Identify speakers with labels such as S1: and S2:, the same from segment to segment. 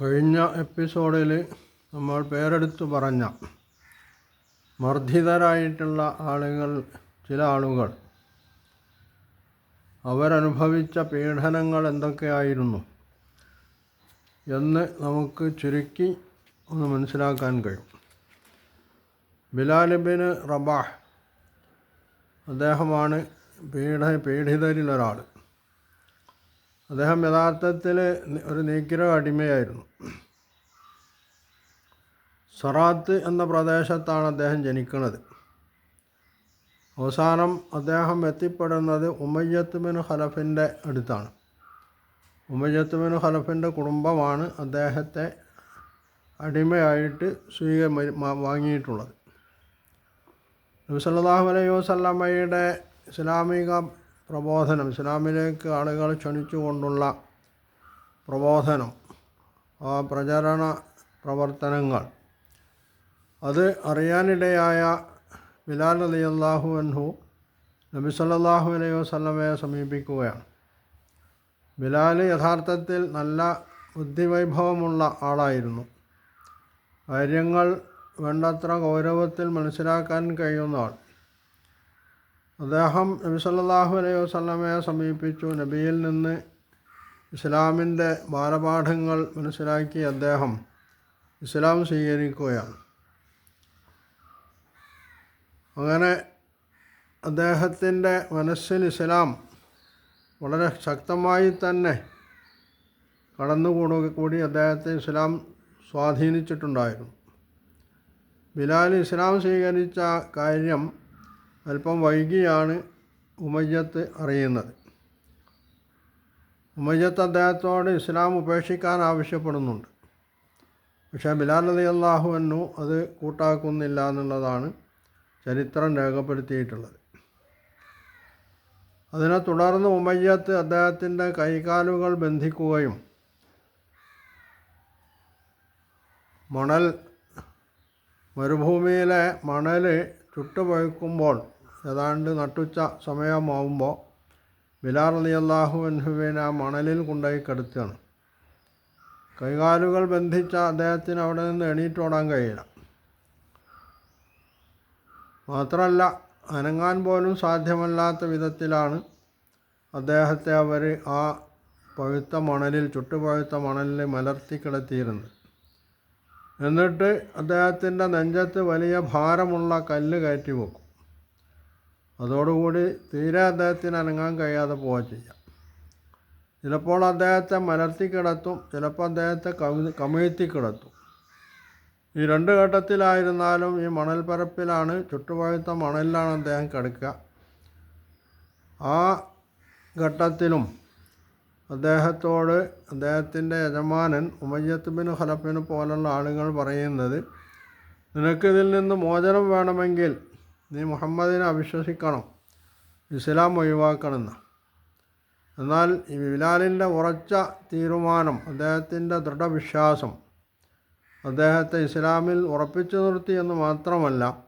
S1: കഴിഞ്ഞ എപ്പിസോഡിൽ നമ്മൾ പേരെടുത്ത് പറഞ്ഞ മർദ്ദിതരായിട്ടുള്ള ആളുകൾ ചില ആളുകൾ അവരനുഭവിച്ച പീഡനങ്ങൾ എന്തൊക്കെയായിരുന്നു എന്ന് നമുക്ക് ചുരുക്കി ഒന്ന് മനസ്സിലാക്കാൻ കഴിയും. ബിലാലിബിന് റബാഹ് അദ്ദേഹമാണ് പീഡ പീഡിതരിലൊരാൾ അദ്ദേഹം യഥാർത്ഥത്തിൽ ഒരു നീക്കിര അടിമയായിരുന്നു. സൊറാത്ത് എന്ന പ്രദേശത്താണ് അദ്ദേഹം ജനിക്കുന്നത്. അവസാനം അദ്ദേഹം എത്തിപ്പെടുന്നത് ഉമയ്യത്ത് ബിൻ ഖലഫിന്റെ അടുത്താണ്. ഉമയ്യത്ത് ബിൻ ഖലഫിന്റെ കുടുംബമാണ് അദ്ദേഹത്തെ അടിമയായിട്ട് സ്വീക വാങ്ങിയിട്ടുള്ളത്. നബി സല്ലല്ലാഹു അലൈഹി വസല്ലമയുടെ ഇസ്ലാമിക പ്രബോധനം. ഇസ്ലാമിലേക്ക് ആളുകൾ ക്ഷണിച്ചുകൊണ്ടുള്ള പ്രബോധനം ആ പ്രചരണ പ്രവർത്തനങ്ങൾ. അത് അറിയാനിടയായ ബിലാൽ അലി അള്ളാഹു അൻഹു നബി സല്ലാഹു അലൈഹി വസ്ലമയെ സമീപിക്കുകയാണ്. ബിലാൽ യഥാർത്ഥത്തിൽ നല്ല ബുദ്ധിവൈഭവമുള്ള ആളായിരുന്നു. കാര്യങ്ങൾ വേണ്ടത്ര ഗൗരവത്തിൽ മനസ്സിലാക്കാൻ കഴിയുന്ന ആൾ അദ്ദേഹം നബി സല്ലാഹു അലൈഹി വസ്ലമയെ സമീപിച്ചു. നബിയിൽ നിന്ന് ഇസ്ലാമിന്റെ ബാലപാഠങ്ങൾ മനസ്സിലാക്കി അദ്ദേഹം ഇസ്ലാം സ്വീകരിക്കുകയാണ്. അങ്ങനെ അദ്ദേഹത്തിന്റെ മനസ്സിൽ ഇസ്ലാം വളരെ ശക്തമായി തന്നെ കടന്നുകൂടുക കൂടി അദ്ദേഹത്തെ ഇസ്ലാം സ്വാധീനിച്ചിട്ടുണ്ടായിരുന്നു. ബിലാൽ ഇസ്ലാം സ്വീകരിച്ച കാര്യം അല്പം വൈകിയാണ് ഉമയ്യത്ത് അറിയുന്നത്. ഉമയ്യത്ത് അദ്ദേഹത്തോട് ഇസ്ലാം ഉപേക്ഷിക്കാൻ ആവശ്യപ്പെടുന്നുണ്ട്. പക്ഷേ ബിലാൽ അലി അള്ളാഹുവിനു അത് കൂട്ടാക്കുന്നില്ല എന്നുള്ളതാണ് ചരിത്രം രേഖപ്പെടുത്തിയിട്ടുള്ളത്. അതിനെ തുടർന്ന് ഉമയ്യത്ത് അദ്ദേഹത്തിന്റെ കൈകാലുകൾ ബന്ധിക്കുകയും മണൽ മരുഭൂമിയിലെ മണൽ ചുട്ടുപഴുക്കുമ്പോൾ ഏതാണ്ട് നട്ടുച്ച സമയമാവുമ്പോൾ ബിലാർ അലി അള്ളാഹു അൻഹുവിനെ ആ മണലിൽ കൊണ്ടുപോയി കിടത്തുകയാണ്. കൈകാലുകൾ ബന്ധിച്ച അദ്ദേഹത്തിന് അവിടെ നിന്ന് എണീറ്റ് ഓടാൻ കഴിയില്ല. മാത്രമല്ല അനങ്ങാൻ പോലും സാധ്യമല്ലാത്ത വിധത്തിലാണ് അദ്ദേഹത്തെ അവർ ആ പഴുത്ത മണലിൽ ചുട്ടുപഴുത്ത മണലിൽ മലർത്തി കിടത്തിയിരുന്നത്. എന്നിട്ട് അദ്ദേഹത്തിന്റെ നെഞ്ചത്ത് വലിയ ഭാരമുള്ള കല്ല് കയറ്റി വെക്കും. അതോടുകൂടി തീരെ അദ്ദേഹത്തിന് അനങ്ങാൻ കഴിയാതെ പോവുക ചെയ്യാം. ചിലപ്പോൾ അദ്ദേഹത്തെ മലർത്തി കിടത്തും ചിലപ്പോൾ അദ്ദേഹത്തെ കമി കമിഴ്ത്തി കിടത്തും. ഈ രണ്ട് ഘട്ടത്തിലായിരുന്നാലും ഈ മണൽപ്പരപ്പിലാണ് ചുട്ടുപഴുത്ത മണലിലാണ് അദ്ദേഹം കിടക്കുക. ആ ഘട്ടത്തിലും അദ്ദേഹത്തോട് അദ്ദേഹത്തിന്റെ യജമാനൻ ഉമയ്യത്ത് ബിൻ ഹലഫിന് പോലുള്ള ആളുകൾ പറയുന്നത് നിനക്കിതിൽ നിന്ന് മോചനം വേണമെങ്കിൽ നീ മുഹമ്മദിനെ അവിശ്വസിക്കണം ഇസ്ലാം ഒഴിവാക്കണമെന്ന്. എന്നാൽ ഈ ബിലാലിന്റെ ഉറച്ച തീരുമാനം അദ്ദേഹത്തിന്റെ ദൃഢവിശ്വാസം അദ്ദേഹത്തെ ഇസ്ലാമിൽ ഉറപ്പിച്ചു നിർത്തി എന്ന് മാത്രമല്ല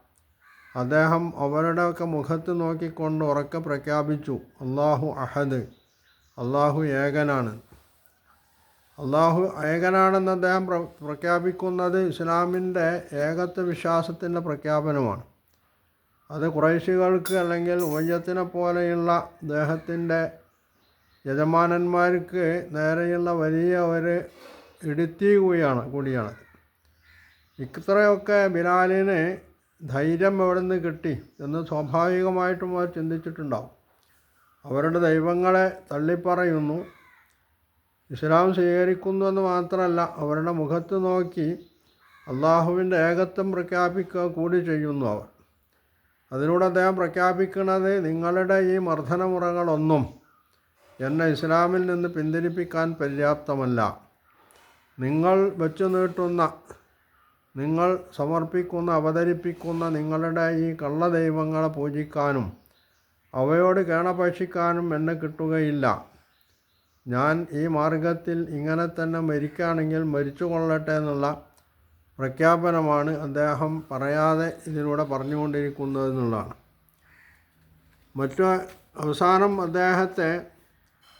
S1: അദ്ദേഹം അവരുടെയൊക്കെ മുഖത്ത് നോക്കിക്കൊണ്ട് ഉറക്കെ പ്രഖ്യാപിച്ചു അള്ളാഹു അഹദ് അള്ളാഹു ഏകനാണ്. അള്ളാഹു ഏകനാണെന്ന് അദ്ദേഹം പ്ര പ്രഖ്യാപിക്കുന്നത് ഇസ്ലാമിന്റെ ഏകത്വ വിശ്വാസത്തിന്റെ പ്രഖ്യാപനമാണ്. അത് കുറേശികൾക്ക് അല്ലെങ്കിൽ ഉമയ്യത്തിനെ പോലെയുള്ള അദ്ദേഹത്തിന്റെ യജമാനന്മാർക്ക് നേരെയുള്ള വലിയ ഒരു ഇടുത്തി കൂടിയാണ് കൂടിയാണ്. ഇത്രയൊക്കെ ബിലാലിന് ധൈര്യം എവിടെ നിന്ന് കിട്ടി എന്ന് സ്വാഭാവികമായിട്ടും അവർ ചിന്തിച്ചിട്ടുണ്ടാവും. അവരുടെ ദൈവങ്ങളെ തള്ളിപ്പറയുന്നു. ഇസ്ലാം സ്വീകരിക്കുന്നു എന്ന് മാത്രമല്ല അവരുടെ മുഖത്ത് നോക്കി അള്ളാഹുവിന്റെ ഏകത്വം പ്രഖ്യാപിക്കുക കൂടി ചെയ്യുന്നു അവർ. അതിലൂടെ അദ്ദേഹം പ്രഖ്യാപിക്കുന്നത് നിങ്ങളുടെ ഈ മർദ്ദനമുറകളൊന്നും എന്നെ ഇസ്ലാമിൽ നിന്ന് പിന്തിരിപ്പിക്കാൻ പര്യാപ്തമല്ല. നിങ്ങൾ വെച്ചു നീട്ടുന്ന നിങ്ങൾ സമർപ്പിക്കുന്ന അവതരിപ്പിക്കുന്ന നിങ്ങളുടെ ഈ കള്ള ദൈവങ്ങളെ പൂജിക്കാനും അവയോട് കേണപേക്ഷിക്കാനും എന്നെ കിട്ടുകയില്ല. ഞാൻ ഈ മാർഗത്തിൽ ഇങ്ങനെ തന്നെ മരിക്കുകയാണെങ്കിൽ മരിച്ചു കൊള്ളട്ടെ എന്നുള്ള പ്രഖ്യാപനമാണ് അദ്ദേഹം പറയാതെ ഇതിലൂടെ പറഞ്ഞുകൊണ്ടിരിക്കുന്നത് എന്നുള്ളതാണ് മറ്റു അവസാനം അദ്ദേഹത്തെ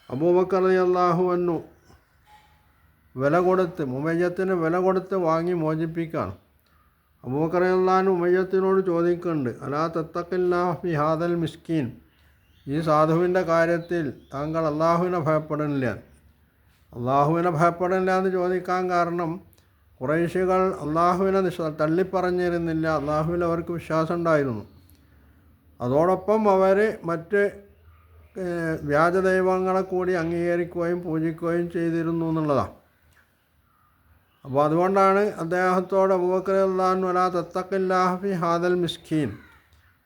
S1: അബൂബക്കർ അള്ളാഹു അന്നു വില കൊടുത്ത് മുമേജത്തിന് വില കൊടുത്ത് വാങ്ങി മോചിപ്പിക്കുകയാണ്. അബൂക്കറയല്ലാൻ ഉമയ്യത്തിനോട് ചോദിക്കുന്നുണ്ട് അലാ തത്തക്കില്ലാ ഫി ഹാദൽ മിസ്കീൻ? ഈ സാധുവിന്റെ കാര്യത്തിൽ താങ്കൾ അള്ളാഹുവിനെ ഭയപ്പെടുന്നില്ല? അള്ളാഹുവിനെ ഭയപ്പെടുന്നില്ല എന്ന് ചോദിക്കാൻ കാരണം കുറേശികൾ അള്ളാഹുവിനെ നിഷ തള്ളിപ്പറഞ്ഞിരുന്നില്ല. അള്ളാഹുവിൽ അവർക്ക് വിശ്വാസം ഉണ്ടായിരുന്നു അതോടൊപ്പം അവർ മറ്റ് വ്യാജദൈവങ്ങളെ കൂടി അംഗീകരിക്കുകയും പൂജിക്കുകയും ചെയ്തിരുന്നു എന്നുള്ളതാണ് അപ്പോൾ അതുകൊണ്ടാണ് അദ്ദേഹത്തോട് അള്ളാഹു വലാ തത്തക്കില്ലാഹി ഹാദൽ മിസ്കീൻ.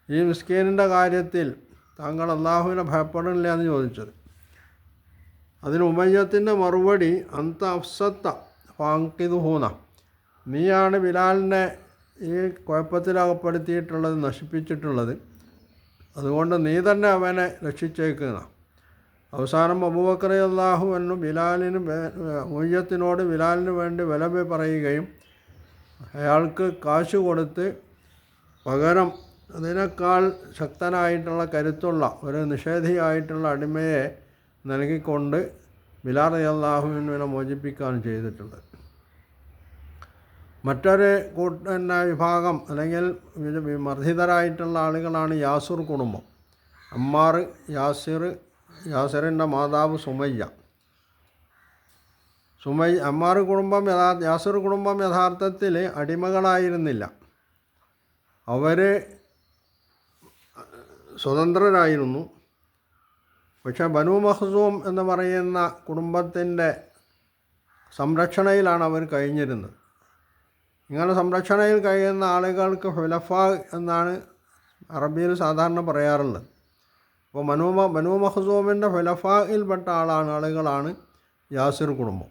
S1: ഈ മിസ്കീനിന്റെ കാര്യത്തിൽ താങ്കൾ അള്ളാഹുവിനെ ഭയപ്പെടുന്നില്ല എന്ന് ചോദിച്ചത്. അതിന് ഉമയ്യത്തിന്റെ മറുപടി അന്ത അഫ്സത്ത ഫാങ്കിത് നീയാണ് ബിലാലിനെ ഈ കുഴപ്പത്തിലകപ്പെടുത്തിയിട്ടുള്ളത് നശിപ്പിച്ചിട്ടുള്ളത്. അതുകൊണ്ട് നീ തന്നെ അവനെ രക്ഷിച്ചേക്കുക അവസാനം അബൂബക്കർ അള്ളാഹു എന്നും ബിലാലിന് ഉയ്യത്തിനോട് ബിലാലിന് വേണ്ടി വില പറയുകയും അയാൾക്ക് കാശ് കൊടുത്ത് പകരം അതിനേക്കാൾ ശക്തനായിട്ടുള്ള കരുത്തുള്ള ഒരു നിഷേധിയായിട്ടുള്ള അടിമയെ നൽകിക്കൊണ്ട് ബിലാൽ അള്ളാഹുവിനെ മോചിപ്പിക്കുകയാണ് ചെയ്തിട്ടുള്ളത്. മറ്റൊരു കൂട്ട വിഭാഗം അല്ലെങ്കിൽ മർദ്ദിതരായിട്ടുള്ള ആളുകളാണ് യാസുർ കുടുംബം. അമ്മാർ യാസിർ യാസിറിന്റെ മാതാവ് സുമയ്യ. സുമയ്യ അമ്മാർ കുടുംബം യഥാ യാസിർ കുടുംബം യഥാർത്ഥത്തിൽ അടിമകളായിരുന്നില്ല. അവർ സ്വതന്ത്രരായിരുന്നു. പക്ഷേ ബനു മഹ്സൂം എന്ന് പറയുന്ന കുടുംബത്തിന്റെ സംരക്ഷണയിലാണ് അവർ കഴിഞ്ഞിരുന്നത്. ഇങ്ങനെ സംരക്ഷണയിൽ കഴിയുന്ന ആളുകൾക്ക് ഹുലഫ എന്നാണ് അറബിയിൽ സാധാരണ പറയാറുള്ളത്. അപ്പോൾ മനു ബനു മഹസൂമിന്റെ ഹുലഫയിൽപ്പെട്ട ആളാണ് ആളുകളാണ് യാസിർ കുടുംബം.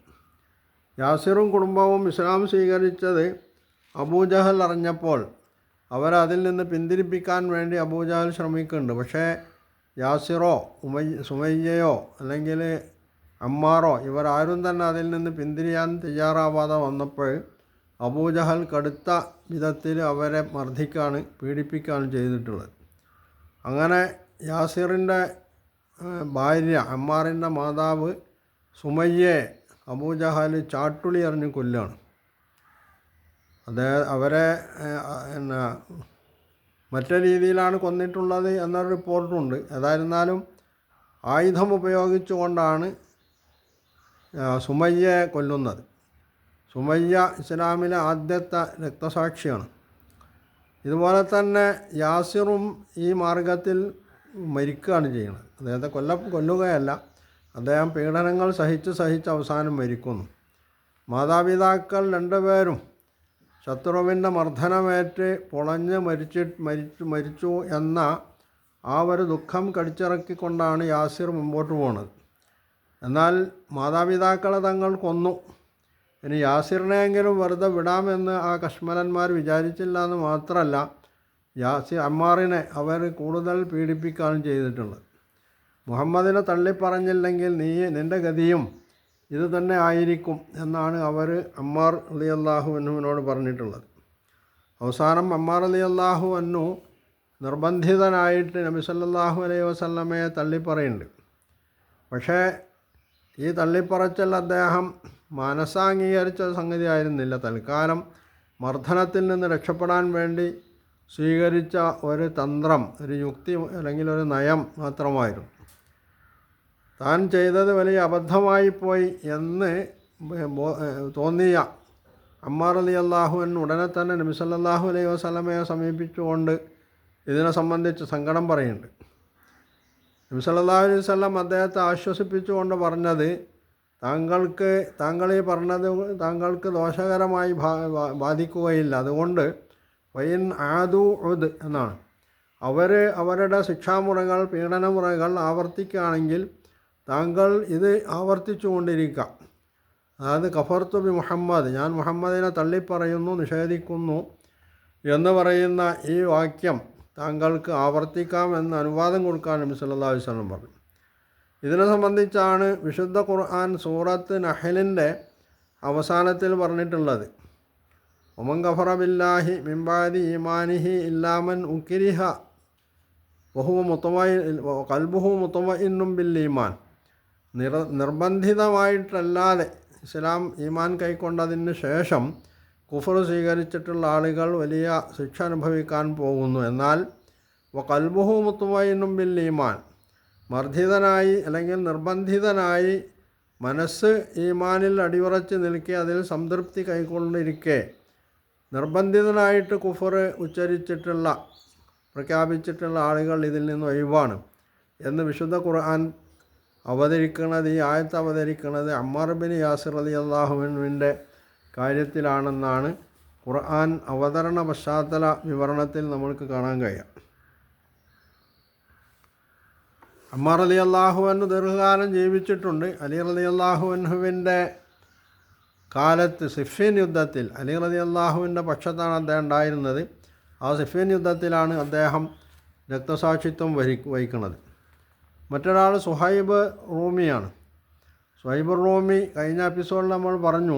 S1: യാസിറും കുടുംബവും ഇസ്ലാം സ്വീകരിച്ചത് അബൂജഹൽ അറിഞ്ഞപ്പോൾ അവരതിൽ നിന്ന് പിന്തിരിപ്പിക്കാൻ വേണ്ടി അബൂജഹൽ ശ്രമിക്കുന്നുണ്ട്. പക്ഷേ യാസിറോ ഉമയ് സുമയ്യയോ അല്ലെങ്കിൽ അമ്മാറോ ഇവരാരും തന്നെ അതിൽ നിന്ന് പിന്തിരിയാൻ തയ്യാറാവാതെ വന്നപ്പോൾ അബൂജഹൽ കടുത്ത വിധത്തിൽ അവരെ മർദ്ദിക്കാണ് പീഡിപ്പിക്കുകയാണ് ചെയ്തിട്ടുള്ളത്. അങ്ങനെ യാസിറിന്റെ ഭാര്യ അമ്മാറിന്റെ മാതാവ് സുമയ്യെ അബൂജഹൽ ചാട്ടുളി എറിഞ്ഞ് കൊല്ലുകയാണ് അതേ അവരെ പിന്നെ മറ്റു രീതിയിലാണ് കൊന്നിട്ടുള്ളത് എന്നൊരു റിപ്പോർട്ടുണ്ട്. ഏതായിരുന്നാലും ആയുധം ഉപയോഗിച്ചുകൊണ്ടാണ് സുമയ്യയെ കൊല്ലുന്നത്. സുമയ്യ ഇസ്ലാമിലെ ആദ്യത്തെ രക്തസാക്ഷിയാണ്. ഇതുപോലെ തന്നെ യാസിറും ഈ മാർഗത്തിൽ മരിക്കുകയാണ് ചെയ്യുന്നത്. അദ്ദേഹത്തെ കൊല്ല കൊല്ലുകയല്ല അദ്ദേഹം പീഡനങ്ങൾ സഹിച്ച് സഹിച്ച് അവസാനം മരിക്കുന്നു. മാതാപിതാക്കൾ രണ്ടുപേരും ശത്രുവിന്റെ മർദ്ദനമേറ്റ് പൊളഞ്ഞ് മരിച്ചി മരിച്ചു മരിച്ചു എന്ന ആ ഒരു ദുഃഖം കടിച്ചിറക്കിക്കൊണ്ടാണ് യാസിർ മുമ്പോട്ട് പോണത്. എന്നാൽ മാതാപിതാക്കളെ തങ്ങൾ കൊന്നു. ഇനി യാസിറിനെയെങ്കിലും വെറുതെ വിടാമെന്ന് ആ കശ്മലന്മാർ വിചാരിച്ചില്ല എന്ന് മാത്രമല്ല യാസിർ അമ്മാറിനെ അവർ കൂടുതൽ പീഡിപ്പിക്കുകയാണ് ചെയ്തിട്ടുള്ളത്. മുഹമ്മദിനെ തള്ളിപ്പറഞ്ഞില്ലെങ്കിൽ നീ നിന്റെ ഗതിയും ഇത് തന്നെ ആയിരിക്കും എന്നാണ് അവർ അമ്മാർ അലി അള്ളാഹു അനുവിനോട് പറഞ്ഞിട്ടുള്ളത്. അവസാനം അമ്മാർ അലി അള്ളാഹു അന്നു നിർബന്ധിതനായിട്ട് നബി സല്ലല്ലാഹു അലൈഹി വസല്ലമയെ തള്ളിപ്പറയുന്നുണ്ട്. പക്ഷേ ഈ തള്ളിപ്പറച്ചൽ അദ്ദേഹം മനസ്സാംഗീകരിച്ച സംഗതി ആയിരുന്നില്ല. തൽക്കാലം മർദ്ദനത്തിൽ നിന്ന് രക്ഷപ്പെടാൻ വേണ്ടി സ്വീകരിച്ച ഒരു തന്ത്രം ഒരു യുക്തി അല്ലെങ്കിൽ ഒരു നയം മാത്രമായിരുന്നു. താൻ ചെയ്തത് വലിയ അബദ്ധമായിപ്പോയി എന്ന് തോന്നിയ അമ്മാർ അലി അള്ളാഹുവിൻ ഉടനെ തന്നെ നബി സല്ലല്ലാഹു അലൈഹി വസല്ലമയെ സമീപിച്ചുകൊണ്ട് ഇതിനെ സംബന്ധിച്ച് സങ്കടം പറയുന്നുണ്ട്. നബി സല്ലല്ലാഹു അലൈഹി വസ്ലം അദ്ദേഹത്തെ ആശ്വസിപ്പിച്ചുകൊണ്ട് പറഞ്ഞത് താങ്കൾക്ക് താങ്കൾ ഈ പറഞ്ഞത് താങ്കൾക്ക് ദോഷകരമായി ബാധിക്കുകയില്ല. അതുകൊണ്ട് വൈൻ ആദു ഉദ് എന്നാണ്. അവർ അവരുടെ ശിക്ഷാമുറകൾ പീഡനമുറകൾ ആവർത്തിക്കുകയാണെങ്കിൽ താങ്കൾ ഇത് ആവർത്തിച്ചു കൊണ്ടിരിക്കാം അതായത് കഫർത്തു ബി മുഹമ്മദ് ഞാൻ മുഹമ്മദിനെ തള്ളിപ്പറയുന്നു നിഷേധിക്കുന്നു എന്ന് പറയുന്ന ഈ വാക്യം താങ്കൾക്ക് ആവർത്തിക്കാം എന്ന് അനുവാദം കൊടുക്കാൻ നബി സല്ലാ വസല്ലം പറഞ്ഞു. ഇതിനെ സംബന്ധിച്ചാണ് വിശുദ്ധ ഖുർആൻ സൂറത്ത് നഹലിന്റെ അവസാനത്തിൽ പറഞ്ഞിട്ടുള്ളത്. ഒമൻ ഗഫറ ബില്ലാഹി മിംബാദി ഇമാനിഹി ഇല്ലാമൻ ഉക്കിരിഹ വഹുവ മുത്തമ കൽബുഹു മുത്തമ ഇന്നും ഈമാൻ. നിർ നിർബന്ധിതമായിട്ടല്ലാതെ ഇസ്ലാം ഈമാൻ കൈക്കൊണ്ടതിന് ശേഷം കുഫർ സ്വീകരിച്ചിട്ടുള്ള ആളുകൾ വലിയ ശിക്ഷ അനുഭവിക്കാൻ പോകുന്നു. എന്നാൽ കൽബുഹു മുത്തുവൈനും ബിൽ ഈമാൻ. മർദ്ദിതനായി അല്ലെങ്കിൽ നിർബന്ധിതനായി മനസ്സ് ഈമാനിൽ അടിയുറച്ച് നിൽക്കെ അതിൽ സംതൃപ്തി കൈക്കൊണ്ടിരിക്കെ നിർബന്ധിതനായിട്ട് കുഫർ ഉച്ചരിച്ചിട്ടുള്ള പ്രഖ്യാപിച്ചിട്ടുള്ള ആളുകൾ ഇതിൽ നിന്ന് ഒഴിവാണ് എന്ന് വിശുദ്ധ ഖുർആൻ അവതരിക്കുന്നത് ഈ ആയത്ത് അവതരിക്കുന്നത് അമ്മാർ ബിൻ യാസിർ അലി അള്ളാഹുവിന്റെ കാര്യത്തിലാണെന്നാണ് ഖുർആൻ അവതരണ പശ്ചാത്തല വിവരണത്തിൽ നമ്മൾക്ക് കാണാൻ കഴിയുക അമ്മാർ അലി അള്ളാഹുവിന് ദീർഘകാലം ജീവിച്ചിട്ടുണ്ട്. അലി അലി അള്ളാഹുവിന്റെ കാലത്ത് സിഫിൻ യുദ്ധത്തിൽ അലി അലി അള്ളാഹുവിന്റെ പക്ഷത്താണ് അദ്ദേഹം ഉണ്ടായിരുന്നത്. ആ സിഫിൻ യുദ്ധത്തിലാണ് അദ്ദേഹം രക്തസാക്ഷിത്വം വഹി വഹിക്കുന്നത് മറ്റൊരാൾ സുഹൈബ് റൂമിയാണ്. സുഹൈബ് റൂമി കഴിഞ്ഞ എപ്പിസോഡിൽ നമ്മൾ പറഞ്ഞു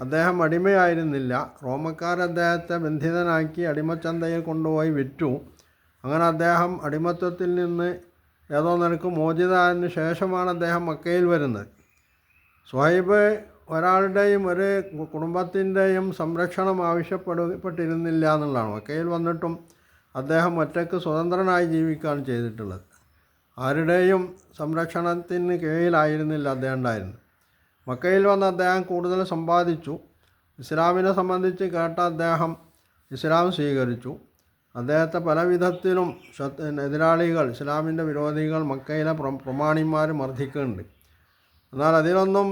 S1: അദ്ദേഹം അടിമയായിരുന്നില്ല. റോമക്കാർ അദ്ദേഹത്തെ ബന്ധിതനാക്കി അടിമച്ചന്തയിൽ കൊണ്ടുപോയി വിറ്റു. അങ്ങനെ അദ്ദേഹം അടിമത്വത്തിൽ നിന്ന് ഏതോ നിനക്ക് മോചിതന് ശേഷമാണ് അദ്ദേഹം മക്കയിൽ വരുന്നത്. സുഹൈബ് ഒരാളുടെയും ഒരു കുടുംബത്തിന്റെയും സംരക്ഷണം ആവശ്യപ്പെടപ്പെട്ടിരുന്നില്ല എന്നുള്ളതാണ്. മക്കയിൽ വന്നിട്ടും അദ്ദേഹം ഒറ്റയ്ക്ക് സ്വതന്ത്രനായി ജീവിക്കുകയാണ് ചെയ്തിട്ടുള്ളത്. ആരുടെയും സംരക്ഷണത്തിന് കീഴിലായിരുന്നില്ല അദ്ദേഹം ഉണ്ടായിരുന്നു മക്കയിൽ വന്ന് അദ്ദേഹം കൂടുതൽ സമ്പാദിച്ചു. ഇസ്ലാമിനെ സംബന്ധിച്ച് കേട്ട അദ്ദേഹം ഇസ്ലാം സ്വീകരിച്ചു. അദ്ദേഹത്തെ പല വിധത്തിലും എതിരാളികൾ ഇസ്ലാമിന്റെ വിരോധികൾ മക്കയിലെ പ്രമാണിമാർ മർദ്ദിക്കുന്നുണ്ട്. എന്നാൽ അതിലൊന്നും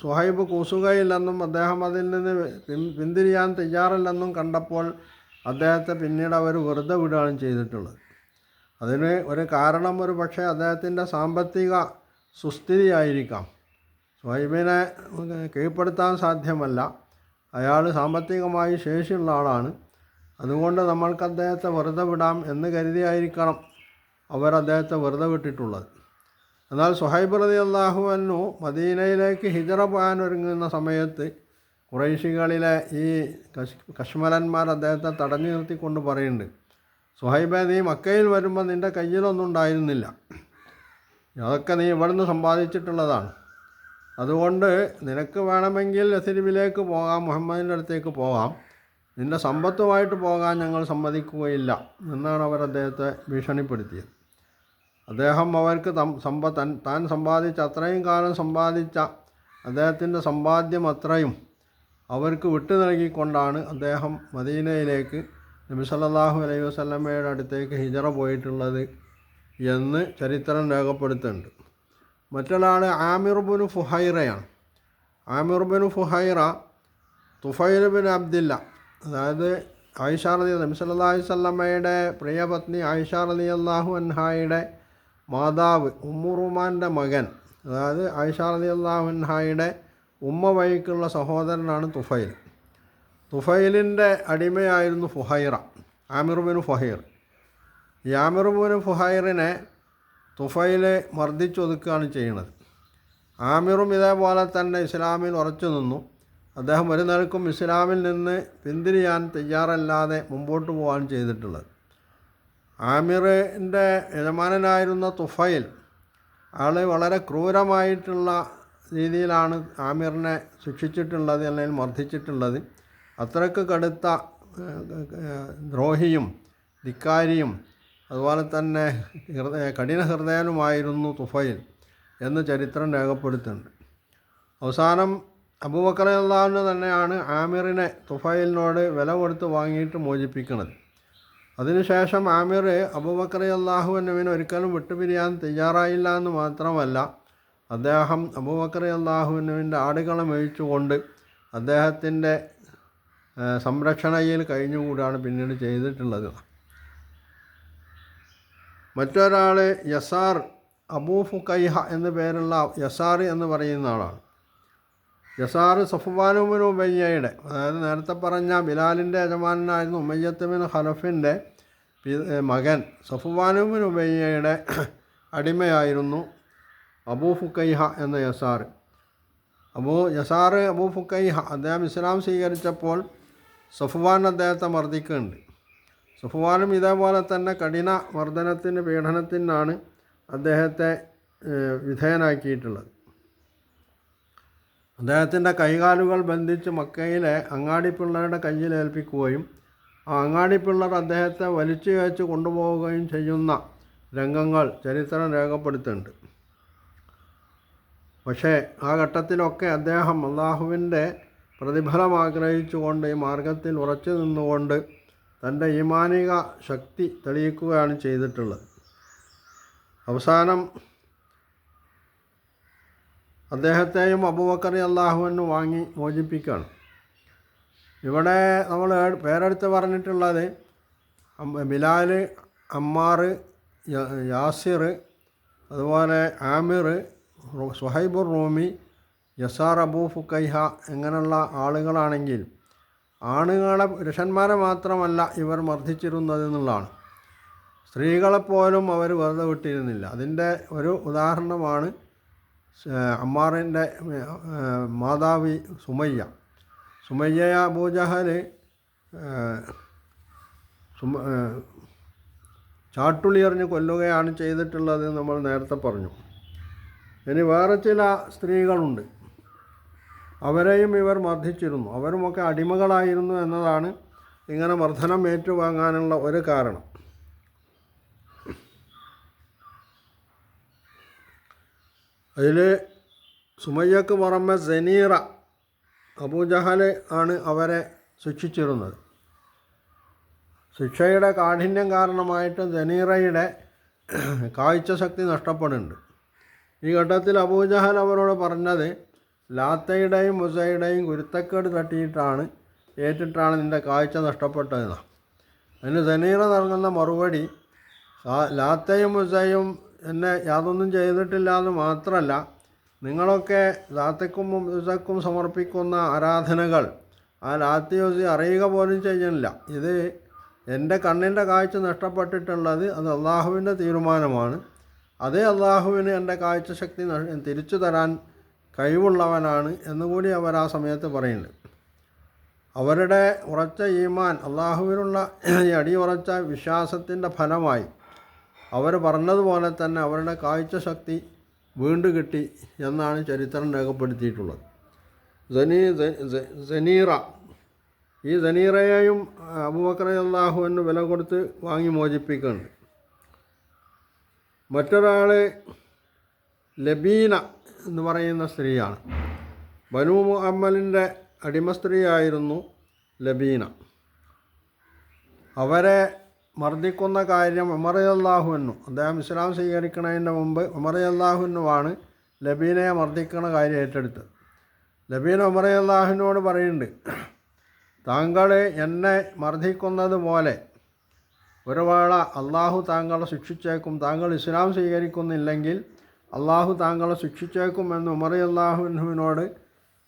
S1: സുഹൈബ് കൂസുകയില്ലെന്നും അദ്ദേഹം അതിൽ നിന്ന് പിന്തിരിയാൻ തയ്യാറില്ലെന്നും കണ്ടപ്പോൾ അദ്ദേഹത്തെ പിന്നീട് അവർ വെറുതെ വിടുകയാണ് ചെയ്തിട്ടുള്ളത്. അതിന് ഒരു കാരണം ഒരു പക്ഷേ അദ്ദേഹത്തിന്റെ സാമ്പത്തിക സുസ്ഥിതിയായിരിക്കാം. സുഹൈബിനെ കീഴ്പ്പെടുത്താൻ സാധ്യമല്ല. അയാൾ സാമ്പത്തികമായി ശേഷിയുള്ള ആളാണ്. അതുകൊണ്ട് നമ്മൾക്ക് അദ്ദേഹത്തെ വെറുതെ വിടാം എന്ന് കരുതിയായിരിക്കണം അവർ അദ്ദേഹത്തെ വെറുതെ വിട്ടിട്ടുള്ളത്. എന്നാൽ സുഹൈബ് റതി അള്ളാഹു അന്നു മദീനയിലേക്ക് ഹിജറ പോകാൻ ഒരുങ്ങുന്ന സമയത്ത് കുറേശികളിലെ ഈ കശ് കശ്മലന്മാർ അദ്ദേഹത്തെ തടഞ്ഞു നിർത്തിക്കൊണ്ട് പറയുന്നുണ്ട്. സുഹൈബെ നീ മക്കയിൽ വരുമ്പോൾ നിന്റെ കയ്യിലൊന്നും ഉണ്ടായിരുന്നില്ല. അതൊക്കെ നീ ഇവിടുന്ന് സമ്പാദിച്ചിട്ടുള്ളതാണ്. അതുകൊണ്ട് നിനക്ക് വേണമെങ്കിൽ എസിരിബിലേക്ക് പോകാം മുഹമ്മദിന്റെ അടുത്തേക്ക് പോകാം. നിന്റെ സമ്പത്തുമായിട്ട് പോകാൻ ഞങ്ങൾ സമ്മതിക്കുകയില്ല എന്നാണ് അവർ അദ്ദേഹത്തെ ഭീഷണിപ്പെടുത്തിയത്. അദ്ദേഹം അവർക്ക് സമ്പ താൻ സമ്പാദിച്ച അത്രയും കാലം സമ്പാദിച്ച അദ്ദേഹത്തിന്റെ സമ്പാദ്യം അത്രയും അവർക്ക് വിട്ടു നൽകിക്കൊണ്ടാണ് അദ്ദേഹം മദീനയിലേക്ക് നബി സല്ലല്ലാഹു അലൈഹി വസ്ലമ്മയുടെ അടുത്തേക്ക് ഹിജറ പോയിട്ടുള്ളത് എന്ന് ചരിത്രം രേഖപ്പെടുത്തുന്നുണ്ട്. മറ്റൊരാൾ Amir ibn ഫുഹൈറയാണ്. Amir ibn Fuhayra Tufail bin Abdillah അതായത് ആയിഷ നബി സല്ലാഹു അലൈഹി പ്രിയപത്നി ആയിഷ റലി അള്ളാഹു അൻഹായുടെ മാതാവ് ഉമ്മുറുമാന്റെ മകൻ അതായത് ആയിഷ റലി അള്ളാഹു അൻഹായുടെ ഉമ്മ വഴിക്കുള്ള സഹോദരനാണ് തുഫൈൽ. തുഫൈലിന്റെ അടിമയായിരുന്നു ഫുഹൈറ ആമിറുബിന് ഫുഹൈർ. ഈ ആമിറുബിന് ഫുഹൈറിനെ തുഫൈൽ മർദ്ദിച്ചൊതുക്കുകയാണ് ചെയ്യുന്നത്. ആമിറും ഇതേപോലെ തന്നെ ഇസ്ലാമിൽ ഉറച്ചു നിന്നു. അദ്ദേഹം ഒരു നിലക്കും ഇസ്ലാമിൽ നിന്ന് പിന്തിരിയാൻ തയ്യാറല്ലാതെ മുമ്പോട്ട് പോകാൻ ചെയ്തിട്ടുള്ളത്. ആമിറിന്റെ യജമാനനായിരുന്ന തുഫൈൽ ആൾ വളരെ ക്രൂരമായിട്ടുള്ള രീതിയിലാണ് ആമിറിനെ ശിക്ഷിച്ചിട്ടുള്ളത് അല്ലെങ്കിൽ മർദ്ദിച്ചിട്ടുള്ളത്. അത്രയ്ക്ക് കടുത്ത ദ്രോഹിയും ധിക്കാരിയും അതുപോലെ തന്നെ ഹൃദയ കഠിന ഹൃദയനുമായിരുന്നു തുഫൈൽ എന്ന് ചരിത്രം രേഖപ്പെടുത്തുന്നുണ്ട്. അവസാനം അബൂബക്കർ തന്നെയാണ് ആമിറിനെ തുഫൈലിനോട് വില കൊടുത്ത് വാങ്ങിയിട്ട് മോചിപ്പിക്കുന്നത്. അതിനുശേഷം ആമിർ അബൂബക്കർ അള്ളാഹുവിനുവിന് ഒരിക്കലും വിട്ടുപിരിയാൻ തയ്യാറായില്ല എന്ന് മാത്രമല്ല അദ്ദേഹം അബൂബക്കർ അള്ളാഹുവിനുവിന്റെ ആടുകളെ മേയിച്ചുകൊണ്ട് അദ്ദേഹത്തിന്റെ സംരക്ഷണയിൽ കഴിഞ്ഞുകൂടാണ് പിന്നീട് ചെയ്തിട്ടുള്ളത്. മറ്റൊരാൾ യസാർ അബൂ കൈഹ എന്ന പേരുള്ള യസാർ എന്ന് പറയുന്ന ആളാണ്. യസാർ സഫുബാനുബിൻ ഉമ്മയ്യയുടെ അതായത് നേരത്തെ പറഞ്ഞ ബിലാലിന്റെ യജമാനായിരുന്ന ഉമ്മയ്യത്തുബിൻ ഹലഫിന്റെ മകൻ സഫുബാനുബിൻ ഉമ്മയ്യയുടെ അടിമയായിരുന്നു അബൂ ഫുക്കൈഹ എന്ന യസാർ. അബൂ യസാർ അബൂ ഫുക്കൈഹ അദ്ദേഹം ഇസ്ലാം സ്വീകരിച്ചപ്പോൾ സഫുവാൻ അദ്ദേഹത്തെ മർദ്ദിക്കുന്നുണ്ട്. സഫുവാനും ഇതേപോലെ തന്നെ കഠിന മർദ്ദനത്തിന് പീഡനത്തിനാണ് അദ്ദേഹത്തെ വിധേയനാക്കിയിട്ടുള്ളത്. അദ്ദേഹത്തിന്റെ കൈകാലുകൾ ബന്ധിച്ച് മക്കയിലെ അങ്ങാടി പിള്ളേരുടെ കയ്യിൽ ഏൽപ്പിക്കുകയും ആ അങ്ങാടി പിള്ളർ അദ്ദേഹത്തെ വലിച്ചു കയച്ച് കൊണ്ടുപോവുകയും ചെയ്യുന്ന രംഗങ്ങൾ ചരിത്രം രേഖപ്പെടുത്തുന്നുണ്ട്. പക്ഷേ ആ ഘട്ടത്തിലൊക്കെ അദ്ദേഹം അള്ളാഹുവിന്റെ പ്രതിഫലം ആഗ്രഹിച്ചുകൊണ്ട് ഈ മാർഗത്തിൽ ഉറച്ചു നിന്നുകൊണ്ട് തന്റെ ഈമാനിക ശക്തി തെളിയിക്കുകയാണ് ചെയ്തിട്ടുള്ളത്. അവസാനം അദ്ദേഹത്തെയും അബുബക്കറി അള്ളാഹുവിന് വാങ്ങി മോചിപ്പിക്കുകയാണ്. ഇവിടെ നമ്മൾ പേരെടുത്ത് പറഞ്ഞിട്ടുള്ളത് ബിലാൽ അമ്മാർ യാസിർ അതുപോലെ ആമിർ സുഹൈബുർ റൂമി യസാർ അബൂ ഫുക്കൈഹ എങ്ങനെയുള്ള ആളുകളാണെങ്കിൽ ആണുങ്ങളെ പുരുഷന്മാരെ മാത്രമല്ല ഇവർ മർദ്ദിച്ചിരുന്നത് എന്നുള്ളതാണ്. സ്ത്രീകളെപ്പോലും അവർ വെറുതെ വിട്ടിരുന്നില്ല. അതിന്റെ ഒരു ഉദാഹരണമാണ് അമ്മാറിന്റെ മാതാവി സുമയ്യ. സുമയ്യ അബൂജഹൽ സുമ ചാട്ടുളി എറിഞ്ഞ് കൊല്ലുകയാണ് ചെയ്തിട്ടുള്ളത് നമ്മൾ നേരത്തെ പറഞ്ഞു. ഇനി വേറെ ചില സ്ത്രീകളുണ്ട്. അവരെയും ഇവർ മർദ്ദിച്ചിരുന്നു. അവരുമൊക്കെ അടിമകളായിരുന്നു എന്നതാണ് ഇങ്ങനെ മർദ്ദനം ഏറ്റുവാങ്ങാനുള്ള ഒരു കാരണം. അതിൽ സുമയ്യക്ക് പുറമെ സെനീറ അബൂജഹൽ ആണ് അവരെ ശിക്ഷിച്ചിരുന്നത്. ശിക്ഷയുടെ കാഠിന്യം കാരണമായിട്ട് സെനീറയുടെ കാഴ്ചശക്തി നഷ്ടപ്പെടുന്നുണ്ട്. ഈ ഘട്ടത്തിൽ അബൂജഹൽ അവരോട് പറഞ്ഞത് ലാത്തയുടെയും മുസയുടെയും ഗുരുത്തക്കേട് തട്ടിയിട്ടാണ് ഏറ്റിട്ടാണ് നിന്റെ കാഴ്ച നഷ്ടപ്പെട്ടതെന്ന് അതിന് സെനീറ നൽകുന്ന മറുപടി "ആ- ലാത്തയും മുസയും എന്നെ യാതൊന്നും ചെയ്തിട്ടില്ല എന്ന് മാത്രമല്ല നിങ്ങളൊക്കെ ലാത്തക്കും മുസക്കും സമർപ്പിക്കുന്ന ആരാധനകൾ ആ ലാത്തയോസി അറിയുക പോലും ചെയ്യുന്നില്ല. ഇത് എന്റെ കണ്ണിന്റെ കാഴ്ച നഷ്ടപ്പെട്ടിട്ടുള്ളത് അത് അള്ളാഹുവിന്റെ തീരുമാനമാണ്. അതേ അള്ളാഹുവിന് എന്റെ കാഴ്ചശക്തി ശക്തി തിരിച്ചു തരാൻ കഴിവുള്ളവനാണ് എന്നുകൂടി അവർ ആ സമയത്ത് പറയുന്നുണ്ട്. അവരുടെ ഉറച്ച ഈമാൻ അള്ളാഹുവിനുള്ള അടിയുറച്ച വിശ്വാസത്തിന്റെ ഫലമായി അവർ പറഞ്ഞതുപോലെ തന്നെ അവരുടെ കാഴ്ചശക്തി വീണ്ടു കിട്ടി എന്നാണ് ചരിത്രം രേഖപ്പെടുത്തിയിട്ടുള്ളത്. ജനീ ജനീറ ഈ സനീറയെയും അബുബക്കർ എന്ന് വില കൊടുത്ത് വാങ്ങി മോചിപ്പിക്കുന്നുണ്ട്. മറ്റൊരാൾ ലബീന. എന്ന് പറയുന്ന സ്ത്രീയാണ്. ബനു മുഹമ്മലിന്റെ അടിമ സ്ത്രീയായിരുന്നു ലബീന. അവരെ മർദ്ദിക്കുന്ന കാര്യം അള്ളാഹുവിനു അദ്ദേഹം ഇസ്ലാം സ്വീകരിക്കുന്നതിന്റെ മുമ്പ് ഉമർ അള്ളാഹുവിനുമാണ് ലബീനയെ മർദ്ദിക്കുന്ന കാര്യം ഏറ്റെടുത്തത്. ലബീന ഉമർ അള്ളാഹുവിനോട് പറയുന്നുണ്ട് താങ്കൾ എന്നെ മർദ്ദിക്കുന്നത് പോലെ ഒരു വേള അള്ളാഹു താങ്കളെ ശിക്ഷിച്ചേക്കും താങ്കൾ ഇസ്ലാം സ്വീകരിക്കുന്നില്ലെങ്കിൽ അള്ളാഹു താങ്കളെ ശിക്ഷിച്ചേക്കുമെന്ന് അള്ളാഹുവിനോട്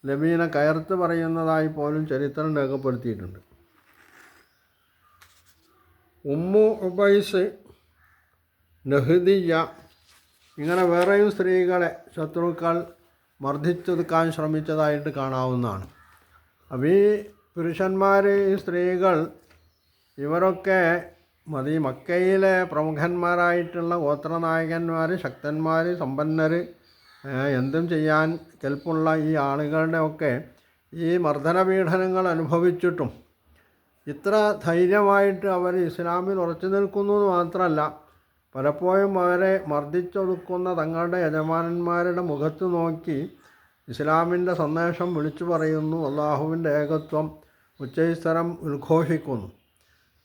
S1: ലബീന കയർത്ത് പറയുന്നതായി പോലും ചരിത്രം രേഖപ്പെടുത്തിയിട്ടുണ്ട്. Umm Ubais Nahdiya. ഇങ്ങനെ വേറെയും സ്ത്രീകളെ ശത്രുക്കൾ മർദ്ദിച്ചെടുക്കാൻ ശ്രമിച്ചതായിട്ട് കാണാവുന്നതാണ്. അപ്പോൾ ഈ പുരുഷന്മാർ ഈ സ്ത്രീകൾ ഇവരൊക്കെ മതി. മക്കയിലെ പ്രമുഖന്മാരായിട്ടുള്ള ഗോത്രനായകന്മാർ ശക്തന്മാർ സമ്പന്നർ എന്തും ചെയ്യാൻ കെൽപ്പുള്ള ഈ ആളുകളുടെ ഒക്കെ ഈ മർദ്ദനപീഡനങ്ങൾ അനുഭവിച്ചിട്ടും ഇത്ര ധൈര്യമായിട്ട് അവർ ഇസ്ലാമിൽ ഉറച്ചു നിൽക്കുന്നു എന്ന് മാത്രമല്ല പലപ്പോഴും അവരെ മർദ്ദിച്ചൊതുക്കുന്ന തങ്ങളുടെ യജമാനന്മാരുടെ മുഖത്ത് നോക്കി ഇസ്ലാമിന്റെ സന്ദേശം വിളിച്ചു പറയുന്നു. അള്ളാഹുവിന്റെ ഏകത്വം ഉച്ചൈസ്തരം ഉദ്ഘോഷിക്കുന്നു.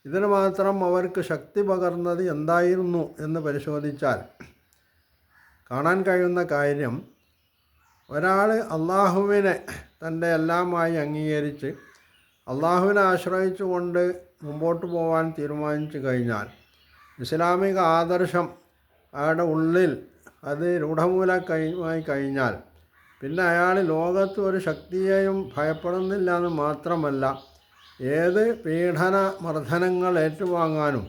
S1: ഇതിന് മാത്രം അവർക്ക് ശക്തി പകർന്നത് എന്തായിരുന്നു എന്ന് പരിശോധിച്ചാൽ കാണാൻ കഴിയുന്ന കാര്യം ഒരാൾ അള്ളാഹുവിനെ തന്റെ എല്ലാമായി അംഗീകരിച്ച് അള്ളാഹുവിനെ ആശ്രയിച്ചുകൊണ്ട് മുമ്പോട്ട് പോകാൻ തീരുമാനിച്ചു കഴിഞ്ഞാൽ ഇസ്ലാമിക ആദർശം അയാളുടെ ഉള്ളിൽ അത് രൂഢമൂല രൂഢമൂലമായി കഴിഞ്ഞാൽ പിന്നെ അയാൾ ലോകത്ത് ഒരു ശക്തിയെയും ഭയപ്പെടുന്നില്ല എന്ന് മാത്രമല്ല ഏത് പീഡന മർദ്ദനങ്ങൾ ഏറ്റുവാങ്ങാനും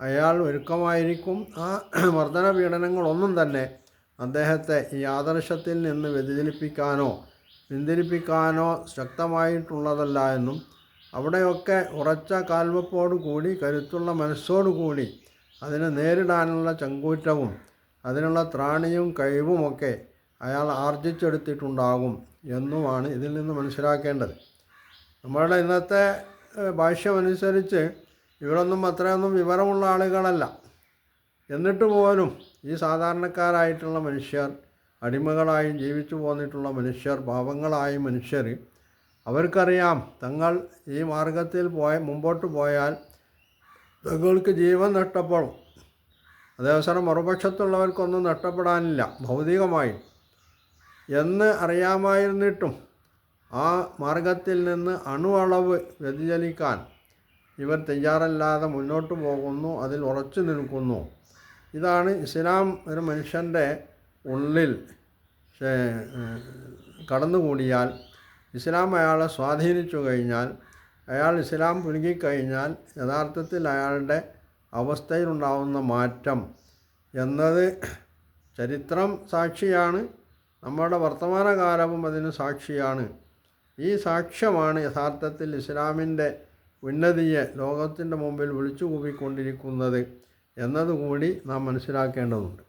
S1: അയാൾ ഒരുക്കമായിരിക്കും. ആ മർദ്ദന പീഡനങ്ങളൊന്നും തന്നെ അദ്ദേഹത്തെ ഈ ആദർശത്തിൽ നിന്ന് വ്യതിചലിപ്പിക്കാനോ പിന്തിരിപ്പിക്കാനോ ശക്തമായിട്ടുള്ളതല്ല എന്നും അവിടെയൊക്കെ ഉറച്ച കാൽവപ്പോടു കൂടി കരുത്തുള്ള മനസ്സോടു കൂടി അതിനെ നേരിടാനുള്ള ചങ്കൂറ്റവും അതിനുള്ള ത്രാണിയും കഴിവുമൊക്കെ അയാൾ ആർജിച്ചെടുത്തിട്ടുണ്ടാകും എന്നുമാണ് ഇതിൽ നിന്ന് മനസ്സിലാക്കേണ്ടത്. നമ്മളുടെ ഇന്നത്തെ ഭാഷ്യമനുസരിച്ച് ഇവരൊന്നും അത്രയൊന്നും വിവരമുള്ള ആളുകളല്ല. എന്നിട്ട് പോലും ഈ സാധാരണക്കാരായിട്ടുള്ള മനുഷ്യർ അടിമകളായും ജീവിച്ചു പോന്നിട്ടുള്ള മനുഷ്യർ പാവങ്ങളായ മനുഷ്യർ അവർക്കറിയാം തങ്ങൾ ഈ മാർഗത്തിൽ പോയ മുമ്പോട്ട് പോയാൽ തങ്ങൾക്ക് ജീവൻ നഷ്ടപ്പെടും. അതേസരം മറുപക്ഷത്തുള്ളവർക്കൊന്നും നഷ്ടപ്പെടാനില്ല ഭൗതികമായി. എന്ന് അറിയാമായിരുന്നിട്ടും ആ മാർഗത്തിൽ നിന്ന് അണുവളവ് വ്യതിചലിക്കാൻ ഇവർ തയ്യാറല്ലാതെ മുന്നോട്ട് പോകുന്നു അതിൽ ഉറച്ചു നിൽക്കുന്നു. ഇതാണ് ഇസ്ലാം ഒരു മനുഷ്യന്റെ ഉള്ളിൽ കടന്നുകൂടിയാൽ ഇസ്ലാം അയാളെ സ്വാധീനിച്ചു കഴിഞ്ഞാൽ അയാൾ ഇസ്ലാം പുലുകിക്കഴിഞ്ഞാൽ യഥാർത്ഥത്തിൽ അയാളുടെ അവസ്ഥയിലുണ്ടാവുന്ന മാറ്റം എന്നത് ചരിത്രം സാക്ഷിയാണ്. നമ്മുടെ വർത്തമാനകാലവും അതിന് സാക്ഷിയാണ്. ഈ സാക്ഷ്യമാണ് യഥാർത്ഥത്തിൽ ഇസ്ലാമിന്റെ ഉന്നതിയെ ലോകത്തിന്റെ മുമ്പിൽ വിളിച്ചു കൂപ്പിക്കൊണ്ടിരിക്കുന്നത് എന്നതുകൂടി നാം മനസ്സിലാക്കേണ്ടതുണ്ട്.